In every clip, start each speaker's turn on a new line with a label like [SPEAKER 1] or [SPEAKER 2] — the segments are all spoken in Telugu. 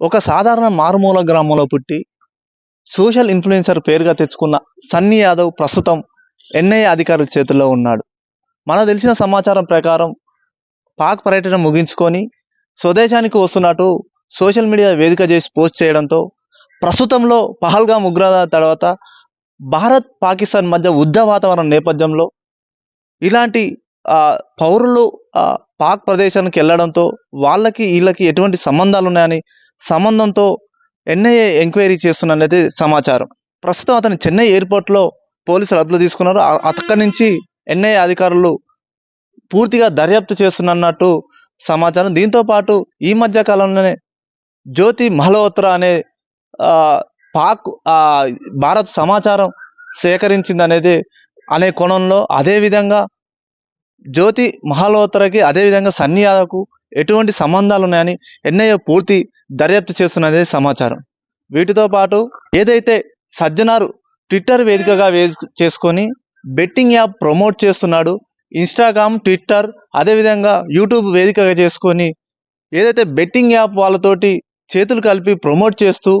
[SPEAKER 1] ఒక సాధారణ మారుమూల గ్రామంలో పుట్టి సోషల్ ఇన్ఫ్లుయెన్సర్ పేరుగా తెచ్చుకున్న సన్నీ యాదవ్ ప్రస్తుతం ఎన్ఐఏ అధికారుల చేతుల్లో ఉన్నాడు. మనకు తెలిసిన సమాచారం ప్రకారం పాక్ పర్యటన ముగించుకొని స్వదేశానికి వస్తున్నట్టు సోషల్ మీడియా వేదిక చేసి పోస్ట్ చేయడంతో ప్రస్తుతంలో పహల్గా ఉగ్రవాద తర్వాత భారత్ పాకిస్తాన్ మధ్య యుద్ధ వాతావరణం నేపథ్యంలో ఇలాంటి పౌరులు పాక్ ప్రదేశానికి వెళ్ళడంతో వాళ్ళకి వీళ్ళకి ఎటువంటి సంబంధాలు ఉన్నాయని సంబంధంతో ఎన్ఐఏ ఎంక్వైరీ చేస్తున్నది సమాచారం. ప్రస్తుతం అతను చెన్నై ఎయిర్పోర్ట్లో పోలీసులు అదుపులో తీసుకున్నారు. అక్కడి నుంచి ఎన్ఐఏ అధికారులు పూర్తిగా దర్యాప్తు చేస్తున్నట్టు సమాచారం. దీంతో పాటు ఈ మధ్య కాలంలోనే జ్యోతి మల్హోత్రా అనే పాక్ భారత్ సమాచారం సేకరించింది అనేది అనే కోణంలో అదేవిధంగా జ్యోతి మహాలోత్రకి అదేవిధంగా సన్నీ యాదవ్కు ఎటువంటి సంబంధాలు ఉన్నాయని ఎన్ఐఏ పూర్తి దర్యాప్తు చేస్తున్నదే సమాచారం. వీటితో పాటు ఏదైతే సజ్జనారు ట్విట్టర్ వేదికగా వేదిక చేసుకొని బెట్టింగ్ యాప్ ప్రమోట్ చేస్తున్నాడు ఇన్స్టాగ్రామ్ ట్విట్టర్ అదేవిధంగా యూట్యూబ్ వేదికగా చేసుకొని ఏదైతే బెట్టింగ్ యాప్ వాళ్ళతోటి చేతులు కలిపి ప్రమోట్ చేస్తూ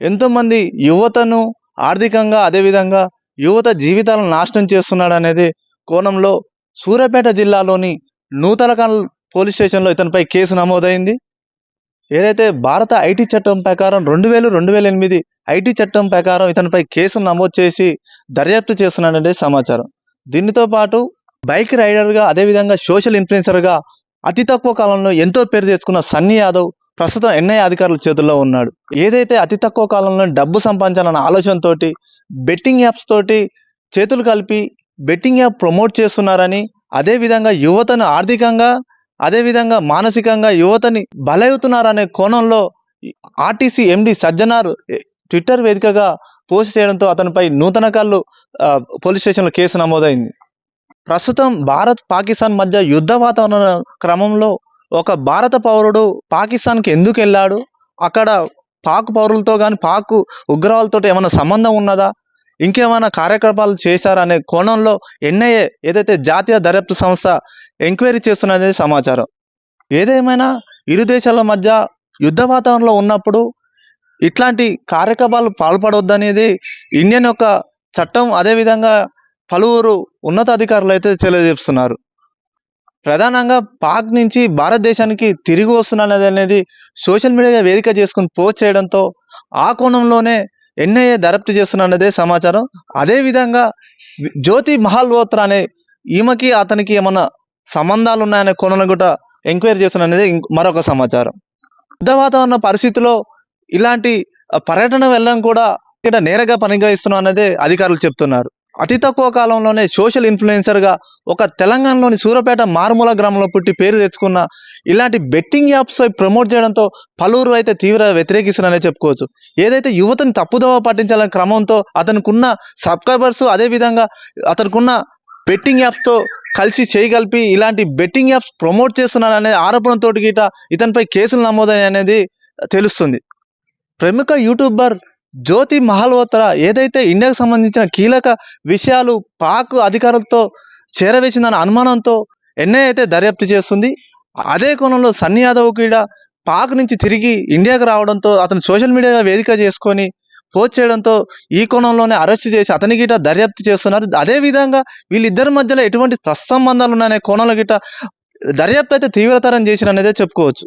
[SPEAKER 1] ఎంతోమంది యువతను ఆర్థికంగా అదేవిధంగా యువత జీవితాలను నాశనం చేస్తున్నాడు అనేది కోణంలో సూర్యాపేట జిల్లాలోని నూతలకల్ పోలీస్ స్టేషన్లో ఇతనిపై కేసు నమోదైంది. ఏదైతే భారత ఐటీ చట్టం ప్రకారం రెండు వేలు రెండు వేల ఎనిమిది ఐటీ చట్టం ప్రకారం ఇతనిపై కేసు నమోదు చేసి దర్యాప్తు చేస్తున్నాడనే సమాచారం. దీనితో పాటు బైక్ రైడర్గా అదేవిధంగా సోషల్ ఇన్ఫ్లుయెన్సర్గా అతి తక్కువ కాలంలో ఎంతో పేరు తెచ్చుకున్న సన్నీ యాదవ్ ప్రస్తుతం ఎన్ఐ అధికారుల చేతుల్లో ఉన్నాడు. ఏదైతే అతి తక్కువ కాలంలో డబ్బు సంపాదించాలన్న ఆలోచనతో బెట్టింగ్ యాప్స్ తోటి చేతులు కలిపి బెట్టింగ్ యాప్ ప్రమోట్ చేస్తున్నారని అదేవిధంగా యువతను ఆర్థికంగా అదేవిధంగా మానసికంగా యువతని బలవుతున్నారనే కోణంలో ఆర్టీసీ ఎండి సజ్జనార్ ట్విట్టర్ వేదికగా పోస్ట్ చేయడంతో అతనిపై నూతన కళ్ళు పోలీస్ స్టేషన్లో కేసు నమోదైంది. ప్రస్తుతం భారత్ పాకిస్తాన్ మధ్య యుద్ధ వాతావరణ క్రమంలో ఒక భారత పౌరుడు పాకిస్తాన్కి ఎందుకు వెళ్ళాడు అక్కడ పాక్ పౌరులతో కానీ పాక్ ఉగ్రవాళ్ళతో ఏమైనా సంబంధం ఉన్నదా? ఇంకేమైనా కార్యకలాపాలు చేశారనే కోణంలో ఎన్ఐఏ ఏదైతే జాతీయ దర్యాప్తు సంస్థ ఎంక్వైరీ చేస్తున్నది సమాచారం. ఏదేమైనా ఇరు దేశాల మధ్య యుద్ధ వాతావరణంలో ఉన్నప్పుడు ఇట్లాంటి కార్యకలాపాలు పాల్పడవద్దనేది ఇండియన్ యొక్క చట్టం అదేవిధంగా పలువురు ఉన్నతాధికారులు అయితే తెలియజేస్తున్నారు. ప్రధానంగా పాక్ నుంచి భారతదేశానికి తిరిగి వస్తున్నది అనేది సోషల్ మీడియా వేదిక చేసుకుని పోస్ట్ చేయడంతో ఆ కోణంలోనే ఎన్ఐఏ దర్యాప్తు చేస్తున్నదే సమాచారం. అదేవిధంగా జ్యోతి మహాల్హోత్రా అనే ఈమెకి అతనికి ఏమన్నా సంబంధాలు ఉన్నాయనే కొనను కూడా ఎంక్వైరీ చేస్తున్నది మరొక సమాచారం. యుద్ధ వాతావరణ పరిస్థితిలో ఇలాంటి పర్యటన వెళ్ళడం కూడా ఇక్కడ నేరగా పరిగణిస్తున్నాం అనేది అధికారులు చెప్తున్నారు. అతి తక్కువ కాలంలోనే సోషల్ ఇన్ఫ్లుయెన్సర్గా ఒక తెలంగాణలోని సూరపేట మారుమూల గ్రామంలో పుట్టి పేరు తెచ్చుకున్న ఇలాంటి బెట్టింగ్ యాప్స్ ప్రమోట్ చేయడంతో పలువురు అయితే తీవ్ర వ్యతిరేకిస్తున్నారనే చెప్పుకోవచ్చు. ఏదైతే యువతని తప్పుదోవ పట్టించాలనే క్రమంతో అతనికున్న సబ్స్క్రైబర్స్ అదేవిధంగా అతనికున్న బెట్టింగ్ యాప్స్తో కలిసి చేయగలిపి ఇలాంటి బెట్టింగ్ యాప్స్ ప్రమోట్ చేస్తున్నారనే ఆరోపణతో గిట ఇతనిపై కేసులు నమోదయ్యాయి అనేది తెలుస్తుంది. ప్రముఖ యూట్యూబర్ జ్యోతి మహల్హోత్రా ఏదైతే ఇండియాకు సంబంధించిన కీలక విషయాలు పాక్ అధికారులతో చేరవేసిందన్న అనుమానంతో ఎన్ఐ అయితే దర్యాప్తు చేస్తుంది. అదే కోణంలో సన్నీ యాదవ్ కూడా పాక్ నుంచి తిరిగి ఇండియాకు రావడంతో అతను సోషల్ మీడియా వేదిక చేసుకొని పోస్ట్ చేయడంతో ఈ కోణంలోనే అరెస్ట్ చేసి అతని గిట దర్యాప్తు చేస్తున్నారు. అదే విధంగా వీళ్ళిద్దరి మధ్యలో ఎటువంటి సత్సంబంధాలు ఉన్నాయనే కోణంలో గిట దర్యాప్తు అయితే తీవ్రతరం చేసిన అనేదే చెప్పుకోవచ్చు.